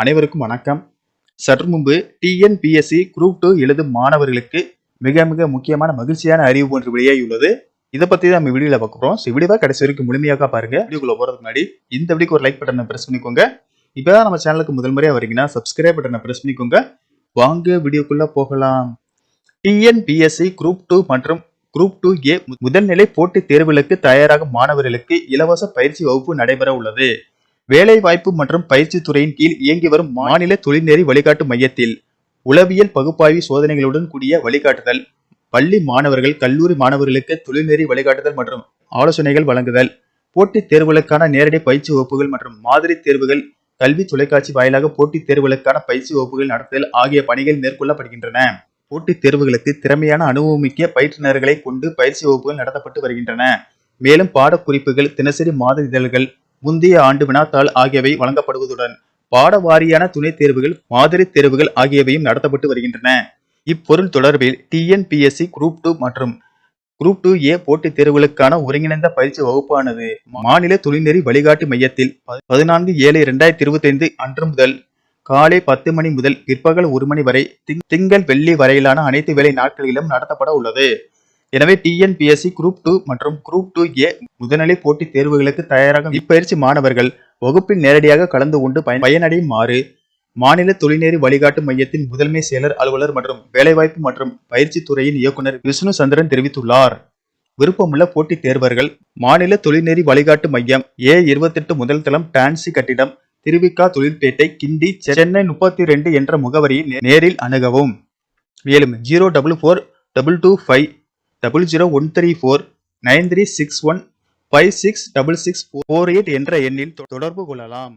அனைவருக்கும் வணக்கம். சற்று முன்பு டிஎன்பிஎஸ்சி குரூப் டூ எழுதும் மாணவர்களுக்கு மிக மிக முக்கியமான மகிழ்ச்சியான அறிவு ஒன்று வெளியாகியுள்ளது. இதை பத்தி தான் நம்ம வீடியோல பார்க்குறோம் ஸோ வீடியோவை கடைசி வரைக்கும் முழுமையாக பாருங்க. வீடியோக்குள்ள போறதுக்கு முன்னாடி இந்த வீடியோக்கு ஒரு லைக் பட்டனை பிரஸ் பண்ணிக்கோங்க. இப்பதான் நம்ம சேனலுக்கு முதல் முறையா வரீங்கன்னா சப்ஸ்கிரைப் பட்டனை பிரஸ் பண்ணிக்கோங்க. வாங்க வீடியோக்குள்ள போகலாம். டிஎன்பிஎஸ்சி குரூப் டூ மற்றும் குரூப் டூ ஏ முதல்நிலை போட்டித் தேர்வுகளுக்கு தயாராகும் மாணவர்களுக்கு இலவச பயிற்சி வகுப்பு நடைபெற உள்ளது. வேலைவாய்ப்பு மற்றும் பயிற்சி துறையின் கீழ் இயங்கி வரும் மாநில தொழில்நெறி வழிகாட்டு மையத்தில் உளவியல் பகுப்பாய்வு சோதனைகளுடன் கூடிய வழிகாட்டுதல் பள்ளி மாணவர்கள் கல்லூரி மாணவர்களுக்கு தொழில்நெறி வழிகாட்டுதல் மற்றும் ஆலோசனைகள் வழங்குதல் போட்டித் தேர்வுகளுக்கான நேரடி பயிற்சி வகுப்புகள் மற்றும் மாதிரி தேர்வுகள் கல்வி தொலைக்காட்சி வாயிலாக போட்டித் தேர்வுகளுக்கான பயிற்சி வகுப்புகள் நடத்துதல் ஆகிய பணிகள் மேற்கொள்ளப்படுகின்றன. போட்டித் தேர்வுகளுக்கு திறமையான அனுபவமிக்க பயிற்றுநர்களை கொண்டு பயிற்சி வகுப்புகள் நடத்தப்பட்டு வருகின்றன. மேலும் பாடக்குறிப்புகள் தினசரி மாத இதழ்கள் முந்தைய ஆண்டு வினாத்தாள் ஆகியவை வழங்கப்படுவதுடன் பாட வாரியான துணைத் தேர்வுகள் மாதிரி தேர்வுகள் ஆகியவையும் நடத்தப்பட்டு வருகின்றன. இப்பொருள் தொடர்பில் டிஎன்பிஎஸ்சி குரூப் டூ மற்றும் குரூப் டூ ஏ போட்டித் தேர்வுகளுக்கான ஒருங்கிணைந்த பயிற்சி வகுப்பானது மாநில தொழில்நெறி வழிகாட்டு மையத்தில் பதினான்கு ஏழு இரண்டாயிரத்தி இருபத்தி ஐந்து அன்று முதல் காலை பத்து மணி முதல் பிற்பகல் ஒரு மணி வரை திங்- திங்கள் வெள்ளி வரையிலான அனைத்து வேலை நாட்களிலும் நடத்தப்பட உள்ளது. எனவே டிஎன்பிஎஸ்சி குரூப் டூ மற்றும் குரூப் டூ ஏ முதுநிலை போட்டித் தேர்வுகளுக்கு தயாராகும் இப்பயிற்சி மாணவர்கள் வகுப்பில் நேரடியாக கலந்து கொண்டு பயன் பயனடையுமாறு மாநில தொழில்நெறி வழிகாட்டு மையத்தின் முதன்மை செயலர் அலுவலர் மற்றும் வேலைவாய்ப்பு மற்றும் பயிற்சி துறையின் இயக்குனர் விஷ்ணு சந்திரன் தெரிவித்துள்ளார். விருப்பமுள்ள போட்டித் தேர்வர்கள் மாநில தொழில்நெறி வழிகாட்டு மையம் ஏ இருபத்தெட்டு முதல் தளம் டான்சி கட்டிடம் திருவிக்கா தொழில்பேட்டை கிண்டி சென்னை முப்பத்தி ரெண்டு என்ற முகவரியை நேரில் அணுகவும். மேலும் zero double four double two five double zero one three four nine three six one five six double six four eight என்ற எண்ணில் தொடர்பு கொள்ளலாம்.